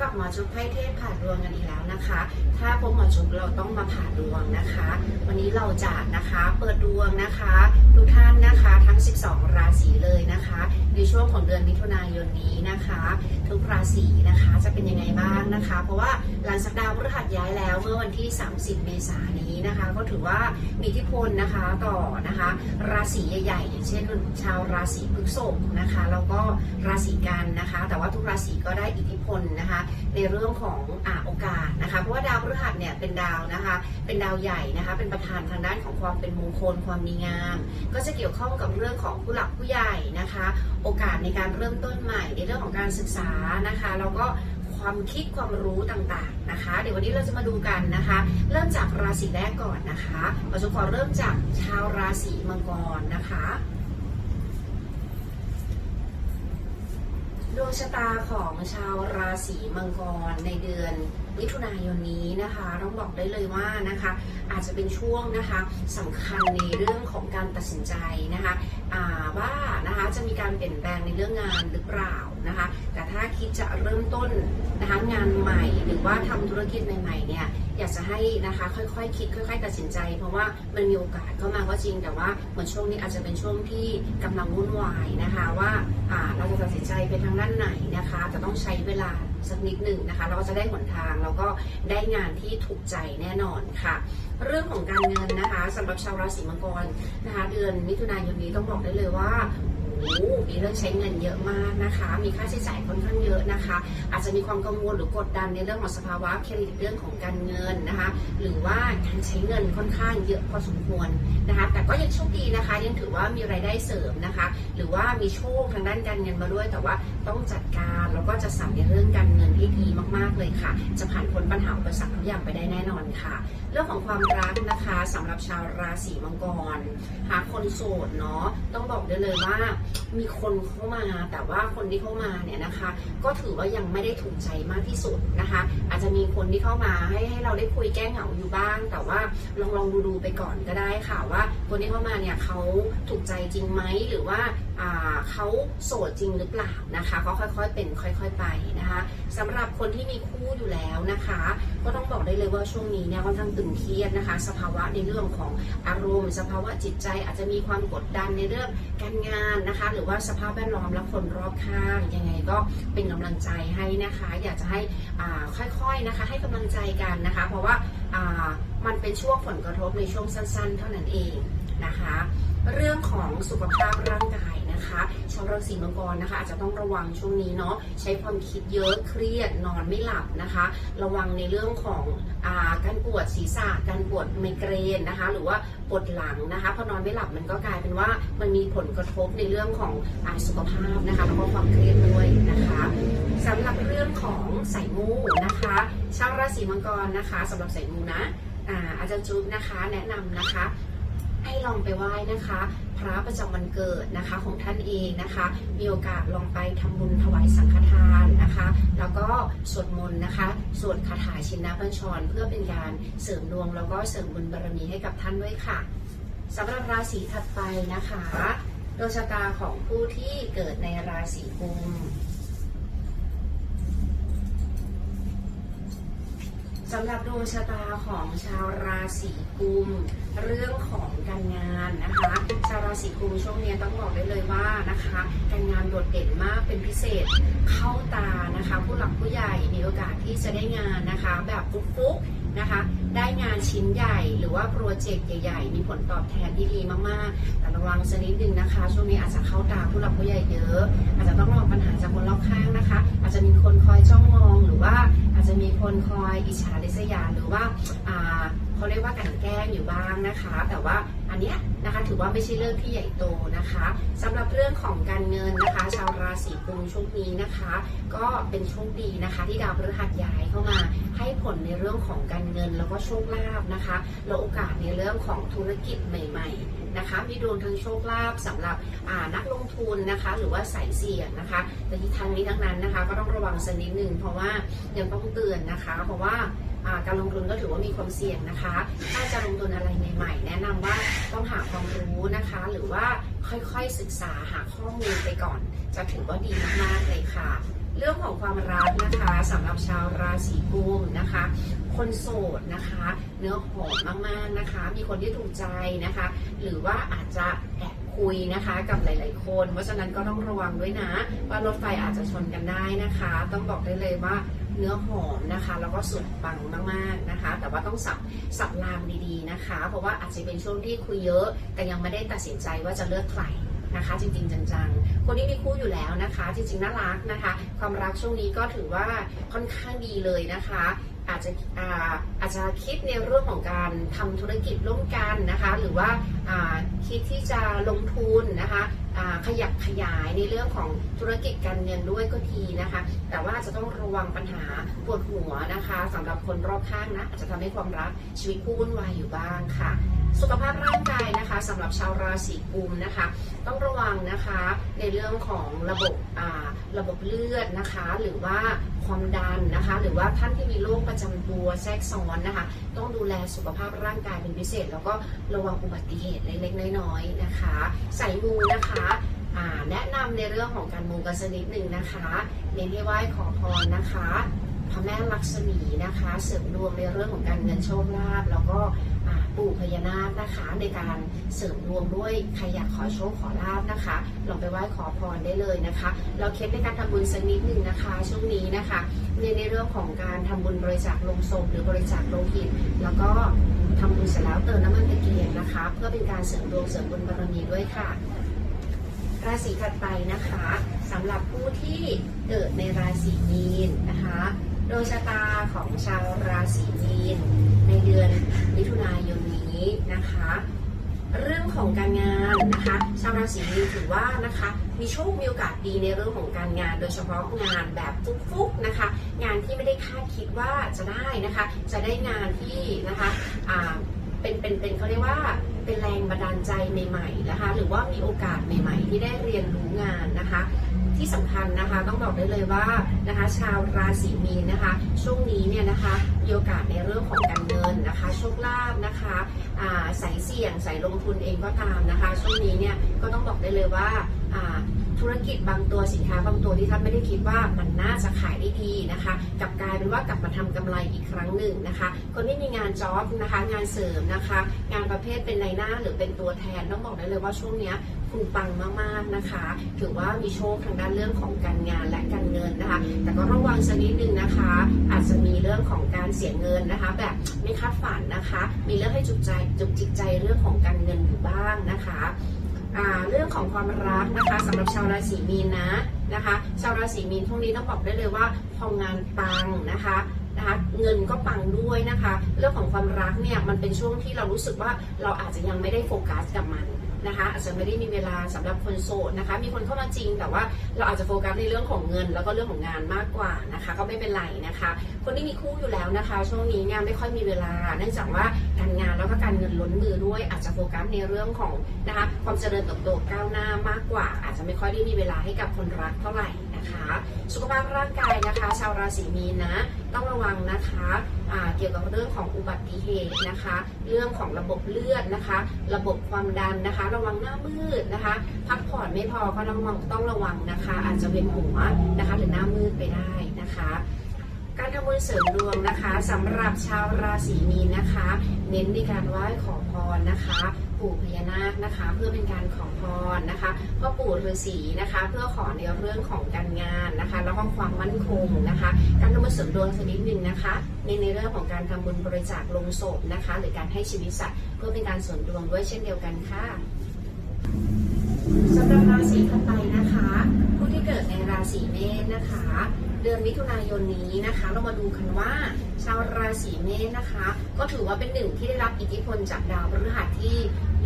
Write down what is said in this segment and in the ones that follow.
กับหมอจุ๊บไพ่เทพผ่าดวงกันอีกแล้วนะคะ ถ้าพบหมอจุ๊บเราต้องมาผ่าดวงนะคะ วันนี้เราจะนะคะเปิดดวงนะคะทุกท่านนะคะทั้ง 12 ราศีเลยนะคะ ในช่วงของเดือนมิถุนายนนี้นะคะ ทุกราศีนะคะจะเป็นยังไงบ้างนะคะ เพราะว่าหลังจากดาวพฤหัสย้ายแล้วเมื่อวันที่ 30 เมษายนนี้นะคะ ก็ถือว่ามีอิทธิพลนะคะต่อนะคะ ราศีใหญ่ๆอย่างเช่นชาวราศีพฤษภนะคะ แล้วก็ราศีกันนะคะ แต่ว่าทุกราศีก็ได้อิทธิพลนะคะในเรื่องของอโอกาสนะคะเพราะว่าดาวพฤหัสเนี่ยเป็นดาวนะคะเป็นดาวใหญ่นะคะเป็นประธานทางด้านของความเป็นมงคลความดีงาม ก็จะเกี่ยวข้องกับเรื่องของผู้หลักผู้ใหญ่นะคะ โอกาสในการเริ่มต้นใหม่ในเรื่องของการศึกษานะคะแล้วก็ความคิดความรู้ต่างๆนะคะ เดี๋ยววันนี้เราจะมาดูกันนะคะ เริ่มจากราศีแรกก่อนนะคะเราจะขอเริ่มจากชาวราศีมังกรนะคะ ดวงชะตาของชาวราศีมังกรในเดือนมิถุนายนนี้นะคะต้องบอกได้เลยว่านะคะอาจจะเป็นช่วงนะคะสำคัญในเรื่องของการตัดสินใจนะคะว่านะคะจะมีการเปลี่ยนแปลงในเรื่องงานหรือเปล่า นะคะ แต่ถ้าคิดจะเริ่มต้นนะคะงานใหม่หรือว่าทำธุรกิจใหม่ๆเนี่ยอยากจะให้นะคะค่อยๆคิดค่อย ๆ ตัดสินใจ เพราะว่ามันมีโอกาสเข้ามาก็จริง แต่ว่าเหมือนช่วงนี้อาจจะเป็นช่วงที่กำลังวุ่นวายนะคะว่าเราจะตัดสินใจไปทางด้านไหนนะคะจะต้องใช้เวลาสักนิดหนึ่งนะคะเราก็จะได้หนทางแล้วก็ได้งานที่ถูกใจแน่นอนค่ะ เรื่องของการเงินนะคะสำหรับชาวราศีมังกรนะคะ เดือนมิถุนายนนี้ต้องบอกได้เลยว่า มีเรื่องใช้เงินเยอะมากนะคะ มีค่าใช้จ่ายค่อนข้างเยอะนะคะ อาจจะมีความกังวลหรือกดดันในเรื่องของสภาวะเครดิตเรื่องของการเงินนะคะ หรือว่าการใช้เงินค่อนข้างเยอะพอสมควรนะคะ แต่ก็ยังโชคดีนะคะ ยังถือว่ามีรายได้เสริมนะคะ หรือว่ามีโชคทางด้านการเงินมาด้วย แต่ว่า ต้องจัดการแล้วก็จะสั่งในเรื่องการเงินให้ดีมากๆเลยค่ะ จะผ่านพ้นปัญหาอุปสรรคทุกอย่างไปได้แน่นอนค่ะ เรื่องของความรักนะคะสำหรับชาวราศีมังกร หาคนโสดเนาะต้องบอกได้เลยว่ามีคนเข้ามาแต่ว่าคนที่เข้ามาเนี่ยนะคะ ก็ถือว่ายังไม่ได้ถูกใจมากที่สุดนะคะ อาจจะมีคนที่เข้ามาให้ให้เราได้คุยแก้เหงาอยู่บ้าง แต่ว่าลองลองดูดูไปก่อนก็ได้ค่ะว่าคนที่เข้ามาเนี่ยเขาถูกใจจริงไหมหรือว่า เขาโสดจริงหรือเปล่านะคะก็ค่อยๆ เป็นค่อย ๆ ไปนะคะสำหรับคนที่มีคู่อยู่แล้วนะคะ ก็ต้องบอกได้เลยว่าช่วงนี้เนี่ยค่อนข้างตึงเครียดนะคะ สภาวะในเรื่องของอารมณ์ สภาวะจิตใจอาจจะมีความกดดันในเรื่องการงานนะคะ หรือว่าสภาพแวดล้อมและคนรอบข้างยังไงก็เป็นกำลังใจให้นะคะ อยากจะให้ค่อยๆนะคะ ให้กำลังใจกันนะคะ เพราะว่ามันเป็นช่วงผลกระทบในช่วงสั้น ๆ เท่านั้นเองนะคะ เรื่องของสุขภาพร่างกาย นะคะชาวราศีมังกรนะคะอาจจะต้องระวังช่วงนี้เนาะใช้ความคิดเยอะเครียดนอนไม่หลับนะคะ ระวังในเรื่องของอาการปวดศีรษะการปวดไมเกรนนะคะ หรือว่าปวดหลังนะคะพอนอนไม่หลับมันก็กลายเป็นว่ามันมีผลกระทบในเรื่องของอสุขภาพนะคะแล้วก็ความเครียดด้วยนะคะสำหรับเรื่องของสายมูนะคะชาวราศีมังกรนะคะสำหรับสายมูนะอาอาจารย์จุ๊บนะคะแนะนำนะคะ ให้ลองไปไหว้นะคะ พระประจำวันเกิดนะคะของท่านเองนะคะ มีโอกาสลองไปทำบุญถวายสังฆทานนะคะ แล้วก็สวดมนต์นะคะสวดคาถาชินนบัญชร เพื่อเป็นการเสริมดวง แล้วก็เสริมบุญบารมีให้กับท่านด้วยค่ะสำหรับราศีถัดไปนะคะดวงชะตาของผู้ที่เกิดในราศีกุม สำหรับดวงชะตาของชาวราศีกุม เรื่องของการงานนะคะ ชาวราศีกุมช่วงนี้ต้องบอกได้เลยว่านะคะการงานโดดเด่นมากเป็นพิเศษเข้าตานะคะ ผู้หลักผู้ใหญ่มีโอกาสที่จะได้งานนะคะ แบบฟุกๆนะคะ ได้งานชิ้นใหญ่หรือว่าโปรเจกต์ใหญ่ๆ มีผลตอบแทนที่ดีมากๆ แต่ระวังสักนิดนึงนะคะ ช่วงนี้อาจจะเข้าตาผู้หลักผู้ใหญ่เยอะ อาจจะต้องระวังปัญหาจากคนรอบข้างนะคะ อาจจะมีคนคอยจ้องมอง คนคอยอิจฉาริษยาหรือว่าอ่าเขาเรียกว่ากันแกล้งอยู่บ้างนะคะ แต่ว่าอันเนี้ยนะคะถือว่าไม่ใช่เรื่องที่ใหญ่โตนะคะสำหรับเรื่องของการเงินนะคะ ชาวราศีกุมช่วงนี้นะคะ ก็เป็นโชคดีนะคะ ที่ดาวพฤหัสย้ายเข้ามา ให้ผลในเรื่องของการเงินแล้วก็โชคลาภนะคะแล้วโอกาสในเรื่องของธุรกิจใหม่ ๆ นะคะมีดวงทางโชคลาภสำหรับนักลงทุนนะคะ หรือว่าสายเสี่ยงนะคะ แต่ที่ทางนี้ทั้งนั้นนะคะ ก็ต้องระวังสักนิดหนึ่งเพราะว่ายังต้องเตือนนะคะ เพราะว่าการลงทุนก็ถือว่ามีความเสี่ยงนะคะ ถ้าจะลงทุนอะไรใหม่ๆ แนะนำว่าต้องหาความรู้นะคะ หรือว่าค่อยๆศึกษาหาข้อมูลไปก่อน จะถือว่าดีมากๆเลยค่ะ เรื่องของความรักนะคะสำหรับชาวราศีกุมนะคะ คนโสดนะคะ เนื้อหอมมากๆนะคะ มีคนที่ถูกใจนะคะ หรือว่าอาจจะแอบคุยนะคะกับหลาย ๆ คน เพราะฉะนั้นก็ต้องระวังด้วยนะ ว่ารถไฟอาจจะชนกันได้นะคะ ต้องบอกได้เลยว่าเนื้อหอมนะคะ แล้วก็สุดปังมากๆนะคะ แต่ว่าต้องสับสับรามดีๆนะคะ เพราะว่าอาจจะเป็นช่วงที่คุยเยอะ แต่ยังไม่ได้ตัดสินใจว่าจะเลือกใครนะคะ จริง ๆ จัง ๆ คนที่มีคู่อยู่แล้วนะคะ จริง ๆ น่ารักนะคะ ความรักช่วงนี้ก็ถือว่าค่อนข้างดีเลยนะคะ อาจจะอาจจะคิดในเรื่องของการทำธุรกิจร่วมกันนะคะ หรือว่าาคิดที่จะลงทุนนะคะอ่าขยับขยายในเรื่องของธุรกิจการเงินด้วยก็ทีนะคะ แต่ว่าจะต้องระวังปัญหาปวดหัวนะคะสำหรับคนรอบข้างนะอาจจะทำให้ความรักชีวิตคู่วุ่นวายอยู่บ้างค่ะ สุขภาพร่างกายนะคะ สำหรับชาวราศีกุมนะคะ ต้องระวังนะคะในเรื่องของระบบอ่าระบบเลือดนะคะ หรือว่าความดันนะคะ หรือว่าท่านที่มีโรคประจำตัวแทรกซ้อนนะคะ ต้องดูแลสุขภาพร่างกายเป็นพิเศษ แล้วก็ระวังอุบัติเหตุเล็กๆน้อยๆนะคะใส่มูนะคะแนะนำในเรื่องของการมูกันสักนิดหนึ่งนะคะเน้นให้ไหว้ขอพรนะคะพระแม่ลักษมีนะคะ เสริมดวงในเรื่องของการเงินโชคลาภแล้วก็ ปู่พญานาคนะคะ ในการเสริมดวงด้วยใครอยากขอโชคขอลาบนะคะ ลองไปไหว้ขอพรได้เลยนะคะ เราเคล็ดในการทำบุญสักนิดหนึ่งนะคะ ช่วงนี้นะคะในในเรื่องของการทำบุญบริจาคลงศพหรือบริจาคโลหิตแล้วก็ทำบุญเสร็จแล้วเติมน้ำมันตะเกียงนะคะ เพื่อเป็นการเสริมดวงเสริมบุญบารมีด้วยค่ะราศีถัดไปนะคะสำหรับผู้ที่เกิดในราศีมีนนะคะดวงชะตาของชาวราศีมีน ในเดือนมิถุนายนนี้นะคะ เรื่องของการงานนะคะชาวราศีมีนถือว่านะคะมีโชคมีโอกาสดีในเรื่องของการงาน โดยเฉพาะงานแบบฟุกๆนะคะ งานที่ไม่ได้คาดคิดว่าจะได้นะคะ จะได้งานที่นะคะอ่าเป็นเป็นเป็นเขาเรียกว่าเป็นแรงบันดาลใจใหม่ๆนะคะ หรือว่ามีโอกาสใหม่ ๆ ที่ได้เรียนรู้งานนะคะ ที่สำคัญนะคะต้องบอกได้เลยว่านะคะชาวราศีมีนนะคะ ช่วงนี้เนี่ยนะคะมีโอกาสในเรื่องของการเงินนะคะโชคลาภนะคะอ่าใส่เสี่ยงใส่ลงทุนเองก็ตามนะคะ ช่วงนี้เนี่ยก็ต้องบอกได้เลยว่าธุรกิจบางตัวสินค้าบางตัวที่ท่านไม่ได้คิดว่ามันน่าจะขายได้ดีนะคะกลับกลายเป็นว่ากลับมาทำกำไรอีกครั้งหนึ่งนะคะ คนที่มีงานจ็อบนะคะ งานเสริมนะคะ งานประเภทเป็นในหน้าหรือเป็นตัวแทนต้องบอกได้เลยว่าช่วงนี้ คุณปังมากๆนะคะ ถือว่ามีโชคทางด้านเรื่องของการงานและการเงินนะคะ แต่ก็ระวังสักนิดนึงนะคะ อาจจะมีเรื่องของการเสียเงินนะคะ แบบไม่คาดฝันนะคะ มีเรื่องให้จุกใจจุกจิกใจเรื่องของการเงินอยู่บ้างนะคะเรื่องของความรักนะคะสำหรับชาวราศีมีนนะนะคะ ชาวราศีมีนพวกนี้ต้องบอกได้เลยว่าพองานปังนะคะนะคะเงินก็ปังด้วยนะคะ เรื่องของความรักเนี่ยมันเป็นช่วงที่เรารู้สึกว่าเราอาจจะยังไม่ได้โฟกัสกับมัน นะคะอาจจะไม่ได้มีเวลาสำหรับคนโสดนะคะ มีคนเข้ามาจริงแต่ว่าเราอาจจะโฟกัสในเรื่องของเงิน แล้วก็เรื่องของงานมากกว่านะคะ ก็ไม่เป็นไรนะคะ คนที่มีคู่อยู่แล้วนะคะ ช่วงนี้เนี่ยไม่ค่อยมีเวลา เนื่องจากว่าการงานแล้วก็การเงินล้นมือด้วย อาจจะโฟกัสในเรื่องของนะคะความเจริญเติบโตก้าวหน้ามากกว่า อาจจะไม่ค่อยได้มีเวลาให้กับคนรักเท่าไหร่นะคะ สุขภาพร่างกายนะคะ ชาวราศีมีนนะต้องระวังนะคะ เกี่ยวกับเรื่องของอุบัติเหตุนะคะ เรื่องของระบบเลือดนะคะ ระบบความดันนะคะ ระวังหน้ามืดนะคะ พักผ่อนไม่พอก็ต้องระวังต้องระวังนะคะ อาจจะเป็นหัวนะคะ หรือหน้ามืดไปได้นะคะการทำบุญเสริมดวงนะคะสำหรับชาวราศีมีนนะคะ เน้นในการไหว้ขอพรนะคะ ปู่พญานาคนะคะ เพื่อเป็นการขอพรนะคะพ่อปู่ฤาษีนะคะ เพื่อขอในเรื่องของการงานนะคะ แล้วก็ความมั่นคงนะคะ การทำบุญเสริมดวงสักนิดหนึ่งนะคะ ในในเรื่องของการทำบุญบริจาคลงศพนะคะ หรือการให้ชีวิตสัตว์เพื่อเป็นการเสริมดวงด้วยเช่นเดียวกันค่ะสำหรับราศีถัดไปนะคะ ผู้ที่เกิดในราศีเมษนะคะ เดือนมิถุนายนนี้นะคะ เรามาดูกันว่า ชาวราศีเมษนะคะ ก็ถือว่าเป็นหนึ่งที่ได้รับอิทธิพลจากดาวพฤหัสที่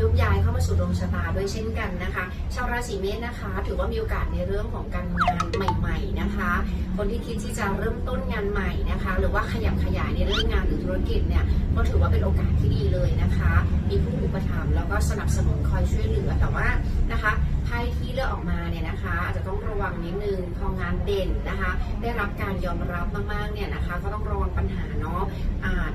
ยกย้ายเข้ามาสู่ดวงชะตาด้วยเช่นกันนะคะ ชาวราศีเมษนะคะ ถือว่ามีโอกาสในเรื่องของการงานใหม่ ๆนะคะ คนที่คิดที่จะเริ่มต้นงานใหม่นะคะ หรือว่าขยับขยายในเรื่องงานหรือธุรกิจเนี่ยก็ถือว่าเป็นโอกาสที่ดีเลยนะคะ มีผู้อุปถัมภ์แล้วก็สนับสนุนคอยช่วยเหลือแต่ว่านะคะ วังนิดนึงพองานเด่นนะคะ ได้รับการยอมรับมากๆเนี่ยนะคะ ก็ต้องระวังปัญหาเนาะ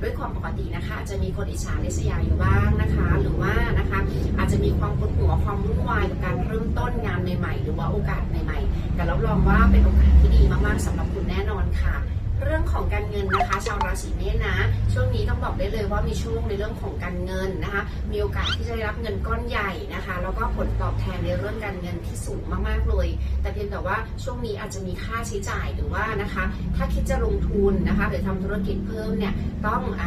ด้วยความปกตินะคะ จะมีคนอิจฉาริษยาอยู่บ้างนะคะ หรือว่านะคะอาจจะมีความปวดหัวความวุ่นวายกับการเริ่มต้นงานใหม่ๆ หรือว่าโอกาสใหม่ๆแต่รับรองว่าเป็นโอกาสที่ดีมากๆสำหรับคุณแน่นอนค่ะ เรื่องของการเงินนะคะ ชาวราศีเมษนะ ช่วงนี้ต้องบอกได้เลยว่ามีช่วงในเรื่องของการเงินนะคะ มีโอกาสที่จะได้รับเงินก้อนใหญ่นะคะ แล้วก็ผลตอบแทนในเรื่องการเงินที่สูงมากๆเลย แต่เพียงแต่ว่าช่วงนี้อาจจะมีค่าใช้จ่ายหรือว่านะคะ ถ้าคิดจะลงทุนนะคะ หรือทำธุรกิจเพิ่มเนี่ยต้องอ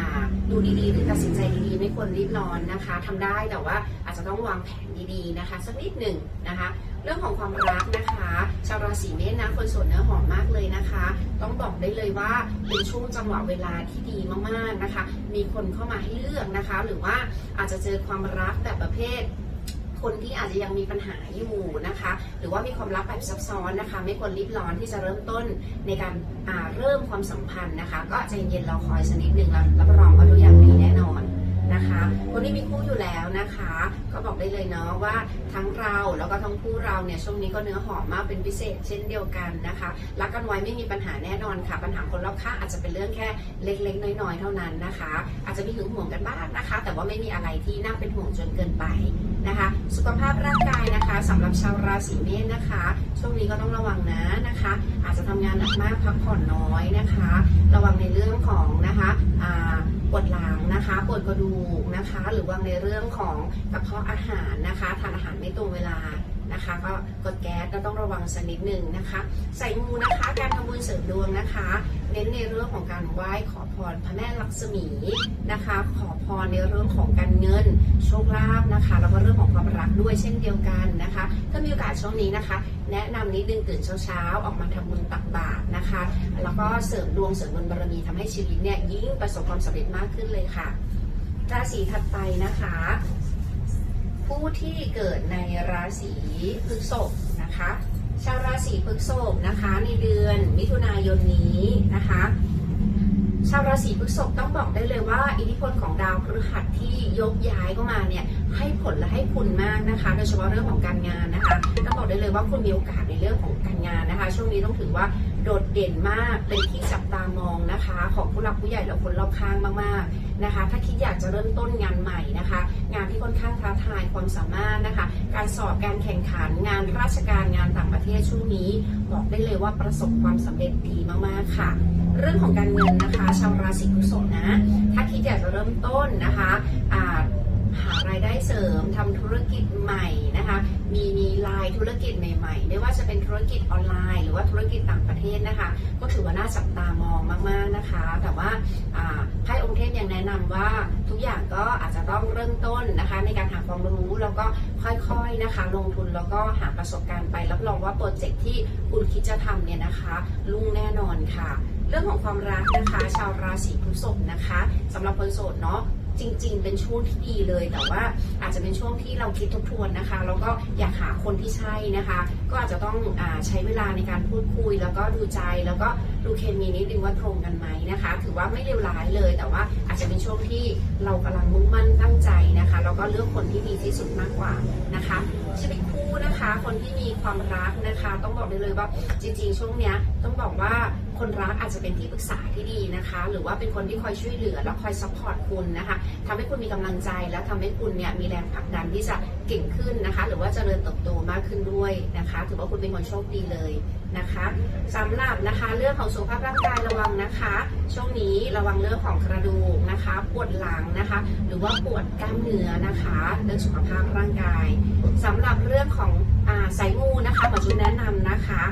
ดูดีๆหรือตัดสินใจดีๆ ไม่ควรรีบร้อนนะคะทำได้แต่ว่าอาจจะต้องวางแผนดีๆนะคะสักนิดหนึ่งนะคะ เรื่องของความรักนะคะ ชาวราศีเมษนะคนโสดเนื้อหอมมากเลยนะคะ ต้องบอกได้เลยว่าเป็นช่วงจังหวะเวลาที่ดีมากๆนะคะ มีคนเข้ามาให้เลือกนะคะ หรือว่าอาจจะเจอความรักแบบประเภทคนที่อาจจะยังมีปัญหาอยู่นะคะ หรือว่ามีความรักแบบซับซ้อนนะคะ ไม่ควรรีบร้อนที่จะเริ่มต้นในการเริ่มความสัมพันธ์นะคะ ก็ใจเย็นเราคอยสักนิดหนึ่งแล้วรับรองว่าทุกอย่างดีแน่นอน นะคะ คนที่มีคู่อยู่แล้วนะคะ ก็บอกได้เลยเนาะว่าทั้งเราแล้วก็ทั้งคู่เราเนี่ยช่วงนี้ก็เนื้อหอมมากเป็นพิเศษ เช่นเดียวกันนะคะ รักกันไว้ไม่มีปัญหาแน่นอนค่ะ ปัญหาคนรอบข้างอาจจะเป็นเรื่องแค่เล็กๆ น้อยๆ เท่านั้นนะคะ อาจจะมีหึงหวงกันบ้างนะคะ แต่ว่าไม่มีอะไรที่น่าเป็นห่วงจนเกินไปนะคะ สุขภาพร่างกายนะคะสำหรับชาวราศีเมษนะคะ ช่วงนี้ก็ต้องระวังนะนะคะ อาจจะทำงานหนักมากพักผ่อนน้อยนะคะ ระวังในเรื่องของนะคะอ่า ปวดหลังนะคะปวดกระดูกนะคะ หรือว่าในเรื่องของกระเพาะอาหารนะคะ ทานอาหารไม่ตรงเวลา นะคะ ก็กดแก๊สก็ต้องระวังสักนิดหนึ่งนะคะ ใส่มูนะคะการทำบุญเสริมดวงนะคะ เน้นในเรื่องของการไหว้ขอพรพระแม่ลักษมีนะคะ ขอพรในเรื่องของการเงินโชคลาภนะคะ แล้วก็เรื่องของความรักด้วยเช่นเดียวกันนะคะ ถ้ามีโอกาสช่วงนี้นะคะ แนะนำนิดนึงตื่นเช้าๆ ออกมาทำบุญตักบาตรนะคะ แล้วก็เสริมดวงเสริมบุญบารมีทำให้ชีวิตเนี่ยยิ่งประสบความสำเร็จมากขึ้นเลยค่ะราศีถัดไปนะคะ ผู้ที่เกิดในราศีพฤษภนะคะ ชาวราศีพฤษภนะคะ ในเดือนมิถุนายนนี้นะคะ ชาวราศีพฤษภต้องบอกได้เลยว่า อิทธิพลของดาวพฤหัสที่ยกย้ายเข้ามาเนี่ยให้ผลและให้คุณมากนะคะโดยเฉพาะเรื่องของการงานนะคะต้องบอกได้เลยว่าคุณมีโอกาสในเรื่องของการงานนะคะ ช่วงนี้ต้องถือว่าโดดเด่นมากเป็นที่จับตามองนะคะ ของผู้หลักผู้ใหญ่และคนรอบข้างมากๆนะคะ ถ้าคิดอยากจะเริ่มต้นงานใหม่นะคะ งานที่ค่อนข้างท้าทายความสามารถนะคะ การสอบการแข่งขันงานราชการงานต่างประเทศช่วงนี้ บอกได้เลยว่าประสบความสำเร็จดีมากๆค่ะ เรื่องของการเงินนะคะ ชาวราศีพฤษภนะ ถ้าคิดอยากจะเริ่มต้นนะคะอ่าารายได้เสริมทำธุรกิจใหม่นะคะ มีมีลายธุรกิจใหม่ๆ ไม่ว่าจะเป็นธุรกิจออนไลน์ หรือว่าธุรกิจต่างประเทศนะคะ ก็ถือว่าน่าจับตามองมากๆนะคะ แต่ว่าอ่าไพ่องค์เทพยังแนะนำว่าทุกอย่างก็อาจจะต้องเริ่มต้นนะคะ ในการหาความรู้แล้วก็ค่อยๆนะคะ ลงทุนแล้วก็หาประสบการณ์ไปรับรองว่าโปรเจกต์ที่คุณคิดจะทำเนี่ยนะคะลุ่งแน่นอนค่ะ เรื่องของความรักนะคะ ชาวราศีพฤษภนะคะสำหรับคนโสดเนาะ จริง ๆ เป็นช่วงที่ดีเลย แต่ว่าอาจจะเป็นช่วงที่เราคิดทบทวนนะคะ แล้วก็อยากหาคนที่ใช่นะคะ ก็อาจจะต้องอใช้เวลาในการพูดคุย แล้วก็ดูใจแล้วก็ดูเคมีนิดนึงว่าตรงกันไหมนะคะ ถือว่าไม่เลวร้ายเลย แต่ว่าอาจจะเป็นช่วงที่เรากำลังมุ่งมั่นตั้งใจนะคะ แล้วก็เลือกคนที่ดีที่สุดมากกว่านะคะชีวิตคู่นะคะ คนที่มีความรักนะคะ ต้องบอกได้เลยว่าจริง ๆ ช่วงเนี้ยต้องบอกว่า คนรักอาจจะเป็นที่ปรึกษาที่ดีนะคะ หรือว่าเป็นคนที่คอยช่วยเหลือและคอยซัพพอร์ตคุณนะคะทำให้คุณมีกำลังใจและทำให้คุณเนี่ยมีแรงผลักดันที่จะเก่งขึ้นนะคะ หรือว่าเจริญเติบโตมากขึ้นด้วยนะคะ ถือว่าคุณเป็นคนโชคดีเลยนะคะสำหรับนะคะเรื่องของสุขภาพร่างกายระวังนะคะ ช่วงนี้ระวังเรื่องของกระดูกนะคะ ปวดหลังนะคะ หรือว่าปวดกล้ามเนื้อนะคะ เรื่องสุขภาพร่างกายสำหรับเรื่องของอสายมูนะคะหมอจุนแนะนำนะคะ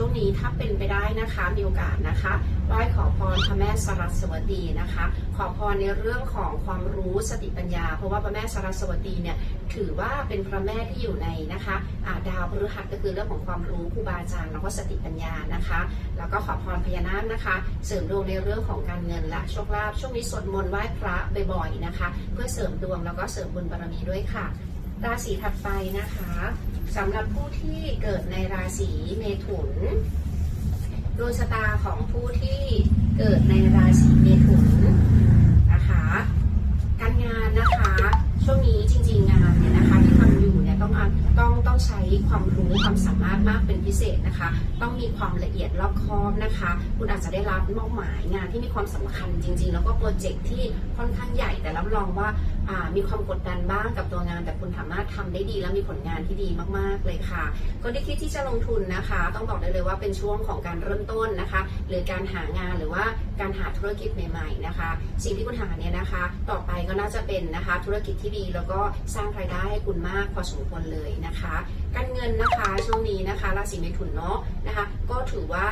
ช่วงนี้ถ้าเป็นไปได้นะคะมีโอกาสนะคะไหว้ขอพรพระแม่สรัสวดีนะคะ ขอพรในเรื่องของความรู้สติปัญญา เพราะว่าพระแม่สรัสวดีเนี่ยถือว่าเป็นพระแม่ที่อยู่ในนะคะาดาวพฤหัสก็คือเรื่องของความรู้ครูบาอาจารย์แล้วก็สติปัญญานะคะ แล้วก็ขอพรพญานาคนะคะ เสริมดวงในเรื่องของการเงินและโชคลาภช่วงนี้สวดมนต์ไหว้พระบ่อยๆนะคะ เพื่อเสริมดวงแล้วก็เสริมบุญบารมีด้วยค่ะ ราศีถัดไปนะคะ สำหรับผู้ที่เกิดในราศีเมถุนดวงชะตาของผู้ที่เกิดในราศีเมถุนนะคะการงานนะคะ ช่วงนี้จริงๆงานเนี่ยนะคะที่ทำอยู่เนี่ยต้องอาต้องต้องใช้ความรู้ความสามารถมากเป็นพิเศษนะคะ ต้องมีความละเอียดรอบคอบนะคะ คุณอาจจะได้รับมอบหมายงานที่มีความสำคัญจริง ๆ แล้วก็โปรเจกต์ที่ค่อนข้างใหญ่แต่รับรองว่า มีความกดดันบ้างกับตัวงาน แต่คุณสามารถทำได้ดีและมีผลงานที่ดีมากๆเลยค่ะ คนที่คิดที่จะลงทุนนะคะ ต้องบอกได้เลยว่าเป็นช่วงของการเริ่มต้นนะคะ หรือการหางานหรือว่า การหาธุรกิจใหม่ๆนะคะ สิ่งที่คุณหาเนี่ยนะคะ ต่อไปก็น่าจะเป็นนะคะธุรกิจที่ดีแล้วก็สร้างรายได้ให้คุณมากพอสมควรเลยนะคะ การเงินนะคะช่วงนี้นะคะราศีเมถุนเนาะนะคะ ก็ถือว่า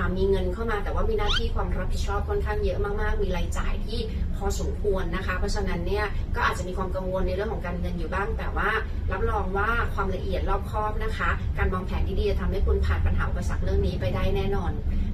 ามีเงินเข้ามาแต่ว่ามีหน้าที่ความรับผิดชอบค่อนข้างเยอะมากๆ มีรายจ่ายที่พอสมควรนะคะ เพราะฉะนั้นเนี่ยก็อาจจะมีความกังวลในเรื่องของการเงินอยู่บ้าง แต่ว่ารับรองว่าความละเอียดรอบคอบนะคะ การวางแผนที่ดีจะทำให้คุณผ่านปัญหาอุปสรรคเรื่องนี้ไปได้แน่นอน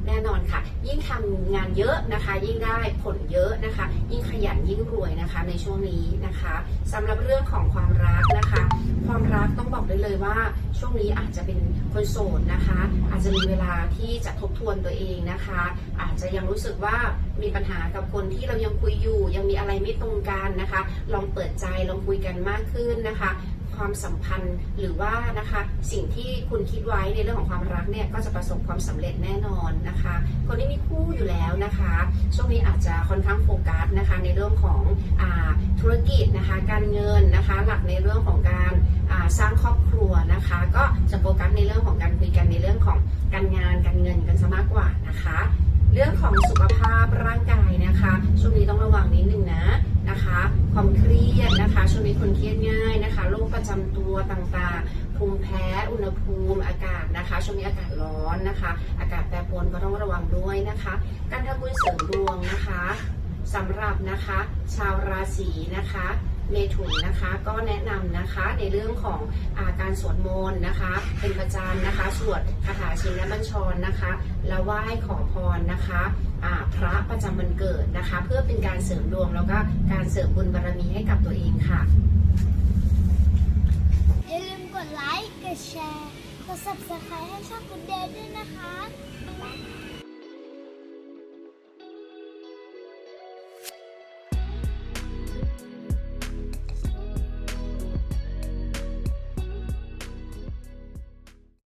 แน่นอนค่ะ ยิ่งทำงานเยอะนะคะ ยิ่งได้ผลเยอะนะคะ ยิ่งขยันยิ่งรวยนะคะในช่วงนี้นะคะสำหรับเรื่องของความรักนะคะ ความรักต้องบอกได้เลยว่า ช่วงนี้อาจจะเป็นคนโสดนะคะ อาจจะมีเวลาที่จะทบทวนตัวเองนะคะ อาจจะยังรู้สึกว่ามีปัญหากับคนที่เรายังคุยอยู่ ยังมีอะไรไม่ตรงกันนะคะ ลองเปิดใจลองคุยกันมากขึ้นนะคะ ความสัมพันธ์หรือว่านะคะสิ่งที่คุณคิดไว้ในเรื่องของความรักเนี่ยก็จะประสบความสำเร็จแน่นอนนะคะ คนที่มีคู่อยู่แล้วนะคะ ช่วงนี้อาจจะค่อนข้างโฟกัสนะคะในเรื่องของอธุรกิจนะคะการเงินนะคะหลักในเรื่องของการสร้างครอบครัวนะคะ ก็จะโฟกัสในเรื่องของการคุยกันในเรื่องของการงานการเงินกันซะมากกว่านะคะ เรื่องของสุขภาพร่างกายนะคะ ช่วงนี้ต้องระวังนิดนึงนะ นะคะ ความเครียดนะคะช่วงนี้คนเครียดง่ายนะคะโรคประจำตัวต่างๆ ภูมิแพ้ อุณหภูมิ อากาศนะคะ ช่วงนี้อากาศร้อนนะคะ อากาศแปรปรวนก็ต้องระวังด้วยนะคะ การทำบุญเสริมดวงนะคะสำหรับนะคะ ชาวราศีนะคะ เมถุนนะคะก็แนะนำนะคะในเรื่องของอาการสวดมนต์นะคะ เป็นประจำนะคะสวดคาถาชินบัญชรนะคะแล้วไหว้ขอพรนะคะพระประจำวันเกิดนะคะ เพื่อเป็นการเสริมดวงแล้วก็การเสริมบุญบารมีให้กับตัวเองค่ะอย่าลืมกดไลค์กดแชร์กด subscribe ให้ช่องคุณเดย์ด้วยนะคะ